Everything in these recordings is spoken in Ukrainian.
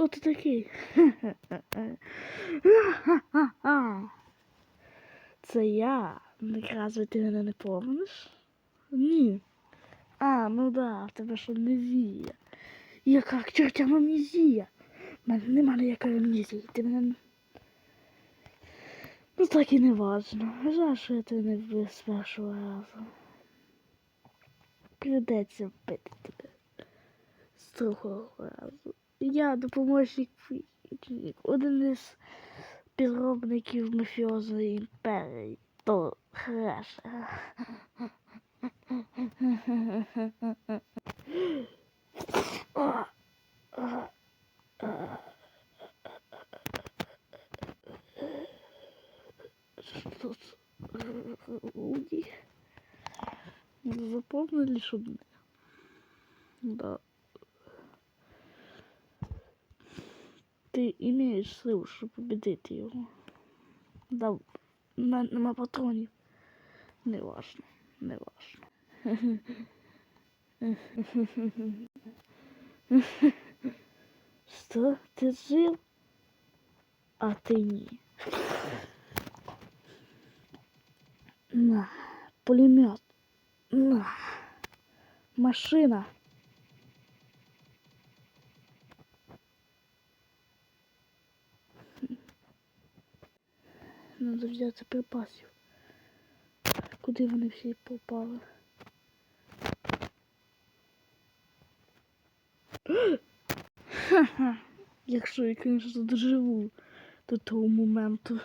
Хто ти такий? Це я. Так разве ти мене не помниш? Ні. А, ну да, в тебе ж амнезія. Яка чортям амнезія? У нема ніякої амнезії. Ти мене. Ну так і не важно. Жаль, що я тебе не вбив з першого разу. Придеться вбити тебе з другого разу. Я допоможник один із підробників мафіозної імперії. То хреша. Что тут? Запомнили, что? Да. Ти імеєш силу, щоб победити його. Да, в мене нема патронів. Не важно, не важно. Що? Ти жив? А ти ні. На, пулемет. На. Машина. Надо взяти припасів. Куди вони всі попали? Ха-ха. Якщо я, звісно, доживу до того моменту.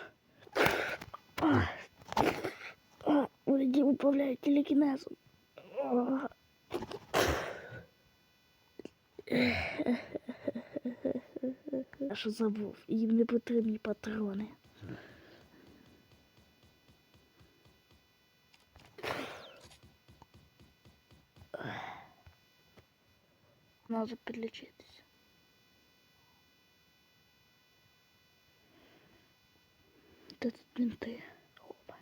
А, управляють телекінезом. Я що забув, їм не потрібні патрони. Надо підлічитися. Де тут менти? Опа.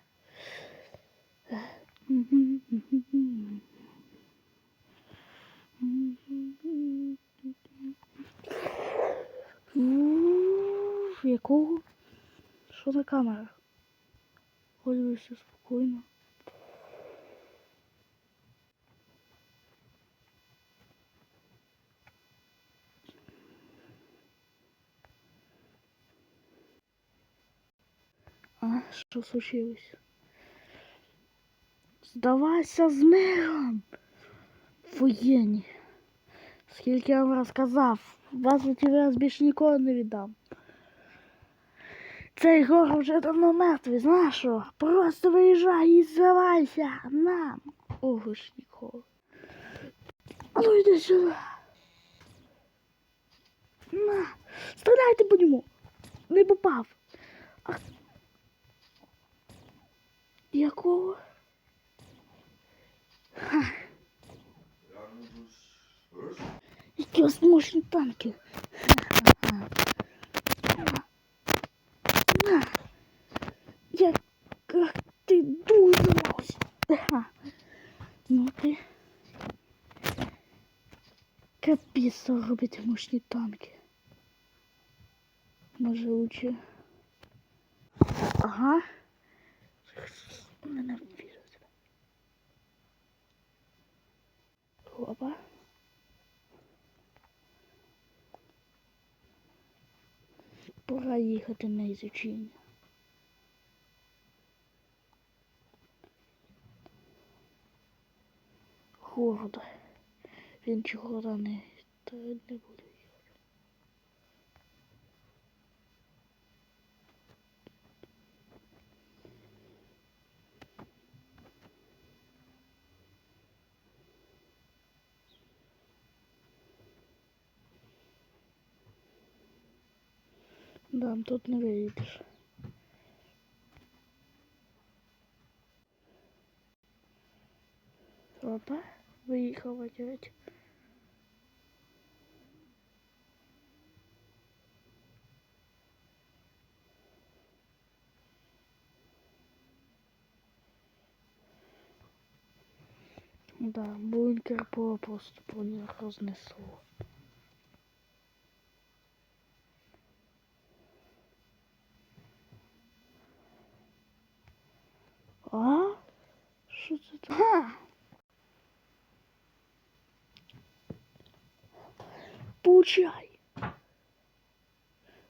Якого? Що на камерах? Ходили все спокійно. А, що случилось? Здавайся з миром! Воєнні. Скільки я вам розказав, вас у тебе раз більше ніколи не віддам. Цей город вже давно мертвий, знаєш що? Просто виїжджай і здавайся нам. Ого ж ніколи. Ну йди сюди. На, стріляйте по ньому. Не попав. Ах. Якого? Ха. Які мощні танки. Як ти дуже Ну ти. Капець, робити мощні танки. Може лучше. Ага. Ненавижу тебя. Опа. Пора їхати на ізучення. Города. Він чого не, не буде Да, тут не виїдеш. Опа, виїхав опять. Да, бункер по просто по нього рознесло. Ага. Получай.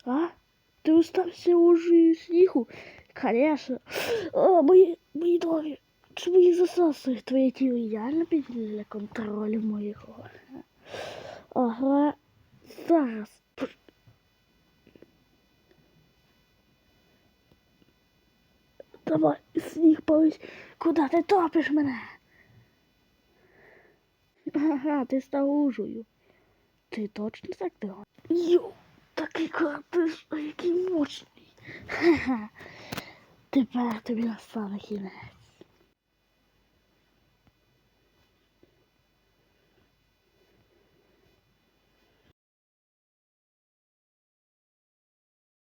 А? Ти остався у снігу? Конечно. О, мої, мої ноги. Чому їх засасує твоє тіло ідеально для контролю моєго? Ага. Зараз. Сніг. Куди ти топиш мене? Ага, ти став лужею. Ти точно так ти Йо, такий картиш, який мощний. Ха-ха. Тепер тобі настане кінець.